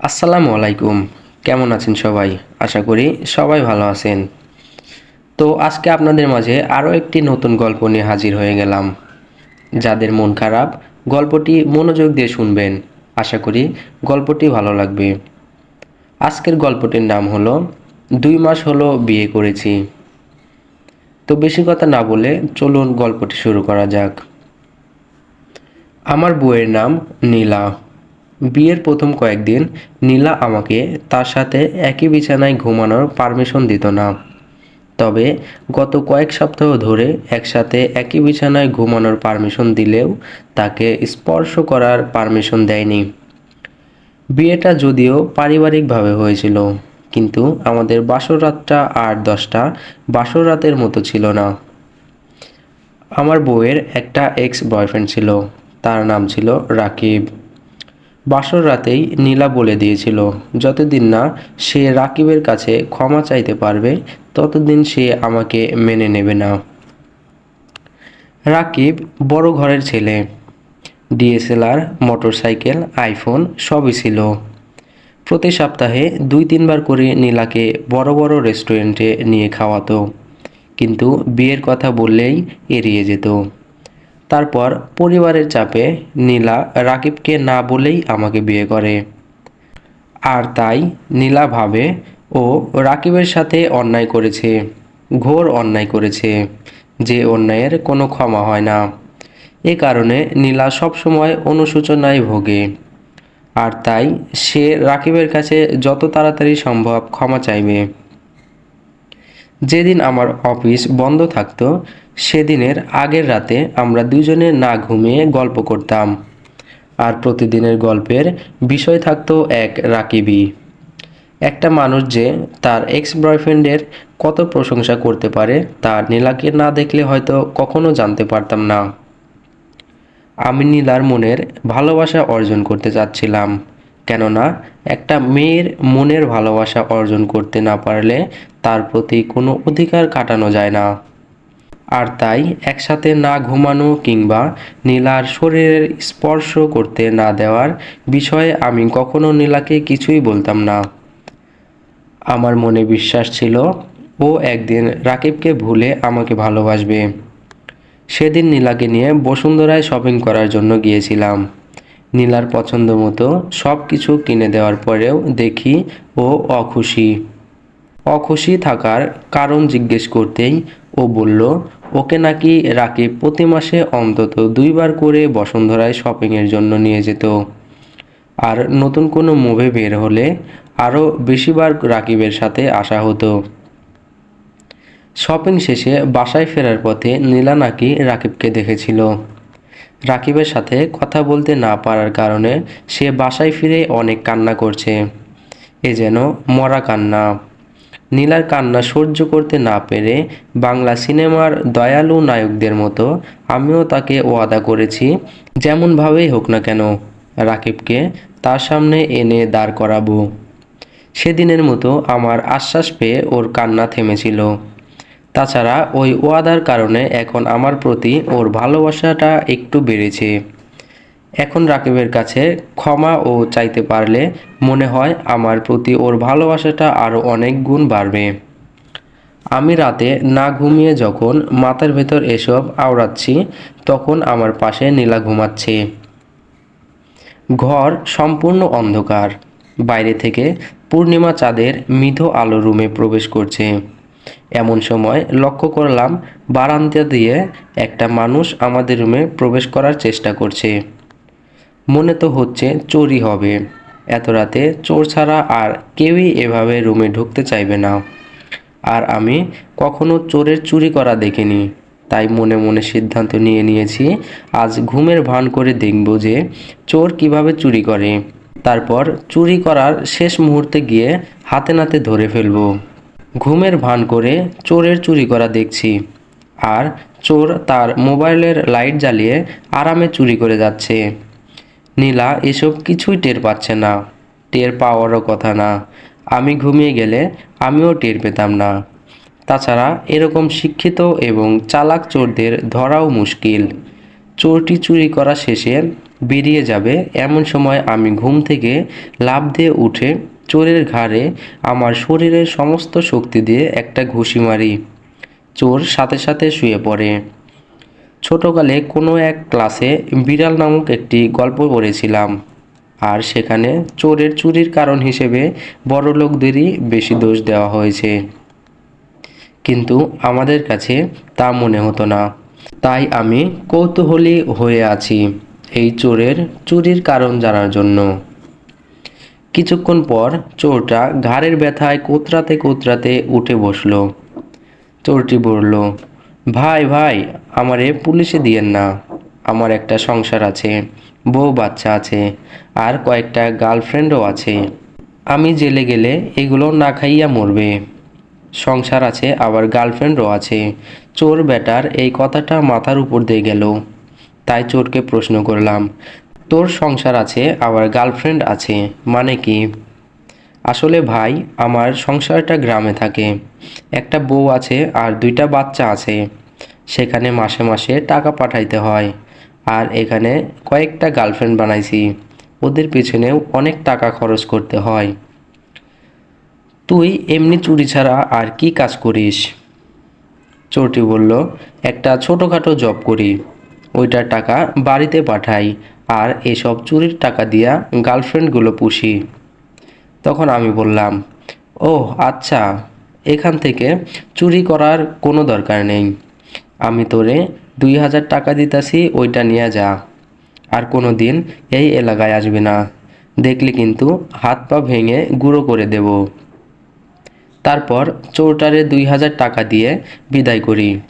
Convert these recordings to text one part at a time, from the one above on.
আসসালামু আলাইকুম। কেমন আছেন সবাই? আশা করি সবাই ভালো আছেন। তো আজকে আপনাদের মাঝে আরও একটি নতুন গল্প নিয়ে হাজির হয়ে গেলাম। যাদের মন খারাপ, গল্পটি মনোযোগ দিয়ে শুনবেন। আশা করি গল্পটি ভালো লাগবে। আজকের গল্পটির নাম হলো, দুই মাস হলো বিয়ে করেছি। তো বেশি কথা না বলে চলুন গল্পটি শুরু করা যাক। আমার বউয়ের নাম নীলা। বিয়ের প্রথম কয়েকদিন নীলা আমাকে তার সাথে একই বিছানায় ঘুমানোর পারমিশন দিত না। তবে গত কয়েক সপ্তাহ ধরে একসাথে একই বিছানায় ঘুমানোর পারমিশন দিলেও তাকে স্পর্শ করার পারমিশন দেয়নি। বিয়েটা যদিও পারিবারিকভাবে হয়েছিল, কিন্তু আমাদের বাসর রাতটা আর দশটা বাসর রাতের মতো ছিল না। আমার বউয়ের একটা এক্স বয়ফ্রেন্ড ছিল, তার নাম ছিল রাকিব। বাসর রাতেই নীলা বলে দিয়েছিল, যতদিন না সে রাকিবের কাছে ক্ষমা চাইতে পারবে, ততদিন সে আমাকে মেনে নেবে না। রাকিব বড় ঘরের ছেলে। ডিএসএলআর, মোটরসাইকেল, আইফোন সবই ছিল। প্রতি সপ্তাহে দুই তিনবার করে নীলাকে বড় বড় রেস্টুরেন্টে নিয়ে খাওয়াতো, কিন্তু বিয়ের কথা বললেই এড়িয়ে যেত। তারপর পরিবারের চাপে নীলা রাকিবকে না বলেই আমাকে বিয়ে করে। আর তাই নীলা ভাবে ও রাকিবের সাথে অন্যায় করেছে, ঘোর অন্যায় করেছে, যে অন্যায়ের কোনো ক্ষমা হয় না। এ কারণে নীলা সবসময় অনুশোচনায় ভোগে। আর তাই সে রাকিবের কাছে যত তাড়াতাড়ি সম্ভব ক্ষমা চাইবে। যেদিন আমার অফিস বন্ধ থাকতো, সেদিনের আগের রাতে আমরা দুজনে না ঘুমিয়ে গল্প করতাম। আর প্রতিদিনের গল্পের বিষয় থাকতো এক রাকিবি একটা মানুষ যে তার এক্স বয়ফ্রেন্ডের কত প্রশংসা করতে পারে, তা নীলাকে না দেখলে হয়তো কখনো জানতে পারতাম না। আমি নীলার মনের ভালোবাসা অর্জন করতে চাচ্ছিলাম। কেননা একটা মেয়ের মনের ভালোবাসা অর্জন করতে না পারলে তার প্রতি কোনো অধিকার কাটানো যায় না। আর তাই একসাথে না ঘুমানো কিংবা নীলার শরীরের স্পর্শ করতে না দেওয়ার বিষয়ে আমি কখনো নীলাকে কিছুই বলতাম না। আমার মনে বিশ্বাস ছিল, ও একদিন রাকিবকে ভুলে আমাকে ভালোবাসবে। সেদিন নীলাকে নিয়ে বসুন্ধরায় শপিং করার জন্য গিয়েছিলাম। নীলার পছন্দ মতো সব কিছু কিনে দেওয়ার পরেও দেখি ও অখুশি। অখুশি থাকার কারণ জিজ্ঞেস করতেই ও বলল, ওকে নাকি রাকিব প্রতি মাসে অন্তত দুইবার করে বসুন্ধরায় শপিংয়ের জন্য নিয়ে যেত। আর নতুন কোনো মুভি বের হলে আরও বেশিবার রাকিবের সাথে আসা হতো। শপিং শেষে বাসায় ফেরার পথে নীলা নাকি রাকিবকে দেখেছিল। রাকিবের সাথে কথা বলতে না পারার কারণে সে বাসায় ফিরে অনেক কান্না করছে। এ যেন মরা কান্না। নীলার কান্না সহ্য করতে না পেরে বাংলা সিনেমার দয়ালু নায়কদের মতো আমিও তাকে ওয়াদা করেছি যেমনভাবেই হোক না কেন, রাকিবকে তার সামনে এনে দাঁড় করাবো। সেদিনের মতো আমার আশ্বাস পেয়ে ওর কান্না থেমেছিল। তাছাড়া ওই ওয়াদার কারণে এখন আমার প্রতি ওর ভালোবাসাটা একটু বেড়েছে। এখন রাকিবের কাছে ক্ষমা ও চাইতে পারলে মনে হয় আমার প্রতি ওর ভালোবাসাটা আরও অনেক গুণ বাড়বে। আমি রাতে না ঘুমিয়ে যখন মাথার ভেতর এসব আওড়াচ্ছি, তখন আমার পাশে নীলা ঘুমাচ্ছে। ঘর সম্পূর্ণ অন্ধকার। বাইরে থেকে পূর্ণিমা চাঁদের মৃধু আলো রুমে প্রবেশ করছে। এমন সময় লক্ষ্য করলাম বারান্দা দিয়ে একটা মানুষ আমাদের রুমে প্রবেশ করার চেষ্টা করছে। মনে তো হচ্ছে চোরই হবে। এত রাতে চোর ছাড়া আর কেউই এভাবে রুমে ঢুকতে চাইবে না। আর আমি কখনো চোরের চুরি করা দেখিনি। তাই মনে মনে সিদ্ধান্ত নিয়ে নিয়েছি, আজ ঘুমের ভান করে দেখব যে চোর কীভাবে চুরি করে। তারপর চুরি করার শেষ মুহূর্তে গিয়ে হাতে নাতে ধরে ফেলব। ঘুমের ভান করে চোরের চুরি করা দেখছি। আর চোর তার মোবাইলের লাইট জ্বালিয়ে আরামে চুরি করে যাচ্ছে। নীলা এসব কিছুই টের পাচ্ছে না। টের পাওয়ারও কথা না। আমি ঘুমিয়ে গেলে আমিও টের পেতাম না। তাছাড়া এরকম শিক্ষিত এবং চালাক চোরদের ধরাও মুশকিল। চোরটি চুরি করা শেষে বেরিয়ে যাবে এমন সময় আমি ঘুম থেকে লাফ দিয়ে উঠে চোরের ঘাড়ে আমার শরীরের সমস্ত শক্তি দিয়ে একটা ঘুষি মারি। চোর সাথে সাথে শুয়ে পড়ে। ছোটকালে কোনো এক ক্লাসে বিড়াল নামক একটি গল্প পড়েছিলাম। আর সেখানে চোরের চুরির কারণ হিসেবে বড় লোকদেরই বেশি দোষ দেওয়া হয়েছে। কিন্তু আমাদের কাছে তা মনে হতো না। তাই আমি কৌতূহলী হয়ে আছি এই চোরের চুরির কারণ জানার জন্য। কিছুক্ষণ পর চোরটা ঘাড়ের ব্যথায় কোতরাতে কোতরাতে উঠে বসল। চোরটি বলল, ভাই ভাই, আমারে পুলিশে দিয়েন না। আমার একটা সংসার আছে, বউ বাচ্চা আছে, আর কয়েকটা গার্লফ্রেন্ডও আছে। আমি জেলে গেলে এগুলো না খাইয়া মরবে। সংসার আছে, আবার গার্লফ্রেন্ডও আছে। চোর বেটার এই কথাটা মাথার উপর দিয়ে গেল। তাই চোরকে প্রশ্ন করলাম তোর সংসার আছে, আবার গার্লফ্রেন্ড আছে মানে কি? আসলে ভাই, আমার সংসারটা গ্রামে থাকে। একটা বউ আছে আর দুইটা বাচ্চা আছে। সেখানে মাসে মাসে টাকা পাঠাইতে হয়। আর এখানে কয়েকটা গার্লফ্রেন্ড বানাইছি। ওদের পিছনেও অনেক টাকা খরচ করতে হয়। তুই এমনি চুরি ছাড়া আর কি কাজ করিস? চোরটি বলল, একটা ছোটোখাটো জব করি। ওইটার টাকা বাড়িতে পাঠাই। আর এসব চুরির টাকা দিয়া গার্লফ্রেন্ডগুলো পুষি। তখন আমি বললাম ও আচ্ছা এখান থেকে চুরি করার কোনো দরকার নেই। আমি তোরে দুই হাজার টাকা দিতাছি, ওইটা নিয়ে যা। আর কোনো দিন এই এলাকায় আসবি না। দেখলে কিন্তু হাত পা ভেঙে গুঁড়ো করে দেব। তারপর চোরটারে দুই হাজার টাকা দিয়ে বিদায় করি।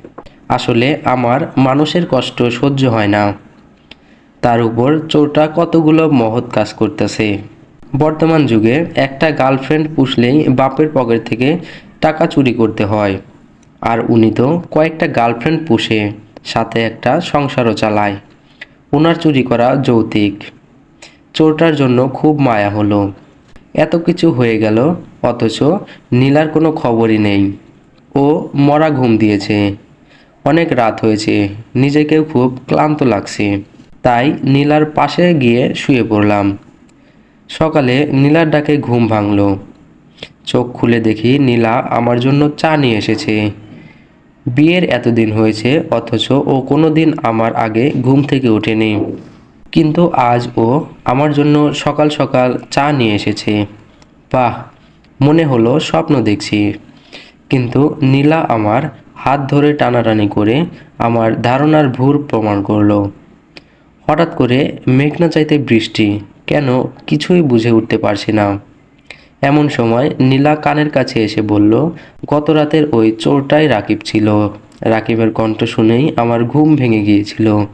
আসলে আমার মানুষের কষ্ট সহ্য হয় না। তার উপর চোরটা কতগুলো মহৎ কাজ করতেছে। বর্তমান যুগে একটা গার্লফ্রেন্ড পুষলেই বাপের পকেট থেকে টাকা চুরি করতে হয়। আর উনি তো কয়েকটা গার্লফ্রেন্ড পুষে, সাথে একটা সংসারও চালায়। ওনার চুরি করা যৌতিক। চোরটার জন্য খুব মায়া হলো। এত কিছু হয়ে গেল, অথচ নীলার কোনো খবরই নেই। ও মরা ঘুম দিয়েছে। অনেক রাত হয়েছে, নিজেকেও খুব ক্লান্ত লাগছে। তাই নীলার পাশে গিয়ে শুয়ে পড়লাম। সকালে নীলার ডাকে ঘুম ভাঙল। চোখ খুলে দেখি নীলা আমার জন্য চা নিয়ে এসেছে। বিয়ের এতদিন হয়েছে, অথচ ও কোনো দিন আমার আগে ঘুম থেকে ওঠেনি। কিন্তু আজ ও আমার জন্য সকাল সকাল চা নিয়ে এসেছে। বাহ, মনে হলো স্বপ্ন দেখছি। কিন্তু নীলা আমার হাত ধরে টানাটানি করে আমার ধারণার ভুল প্রমাণ করল। হঠাৎ করে মেঘনা চাইতে বৃষ্টি। কেন? কিছুই বুঝে উঠতে পারছি না। এমন সময় নীলা কানের কাছে এসে বলল, গত রাতের ওই চোরটাই রাকিব ছিল। রাকিবের কণ্ঠ শুনেই আমার ঘুম ভেঙে গিয়েছিল।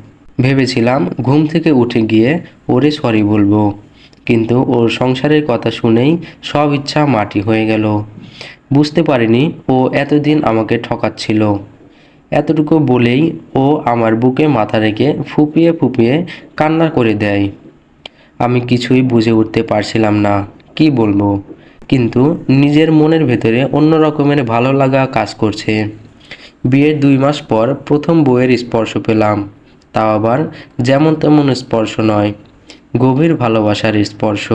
ভেবেছিলাম ঘুম থেকে উঠে গিয়ে ওরে সরি বলব। কিন্তু ওর সংসারের কথা শুনেই সব ইচ্ছা মাটি হয়ে গেল। বুঝতে পারিনি ও এতদিন আমাকে ঠকাচ্ছিল। এতটুকু বলেই ও আমার বুকে মাথা রেখে ফুপিয়ে ফুপিয়ে কান্না করে দেয়। আমি কিছুই বুঝে উঠতে পারছিলাম না, কি বলব? কিন্তু নিজের মনের ভেতরে অন্য রকমের ভালো লাগা কাজ করছে। বিয়ের দুই মাস পর প্রথম বইয়ের স্পর্শ পেলাম, তাও আবার যেমন তেমন স্পর্শ নয়, গভীর ভালোবাসার স্পর্শ।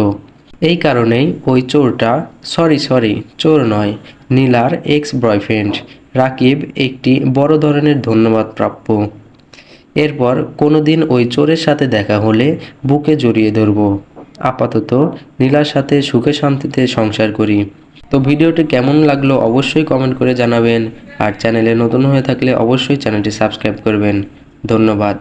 এই কারণেই ওই চোরটা, সরি সরি, চোর নয়, নীলার এক্স বয়ফ্রেন্ড রাকিব একটি বড় ধরনের ধন্যবাদ প্রাপ্য। এরপর কোনোদিন ওই চোরের সাথে দেখা হলে বুকে জড়িয়ে ধরবো। আপাতত নীলার সাথে সুখে শান্তিতে সংসার করি। তো ভিডিওটি কেমন লাগল অবশ্যই কমেন্ট করে জানাবেন। আর চ্যানেলে নতুন হয়ে থাকলে অবশ্যই চ্যানেলটি সাবস্ক্রাইব করবেন। ধন্যবাদ।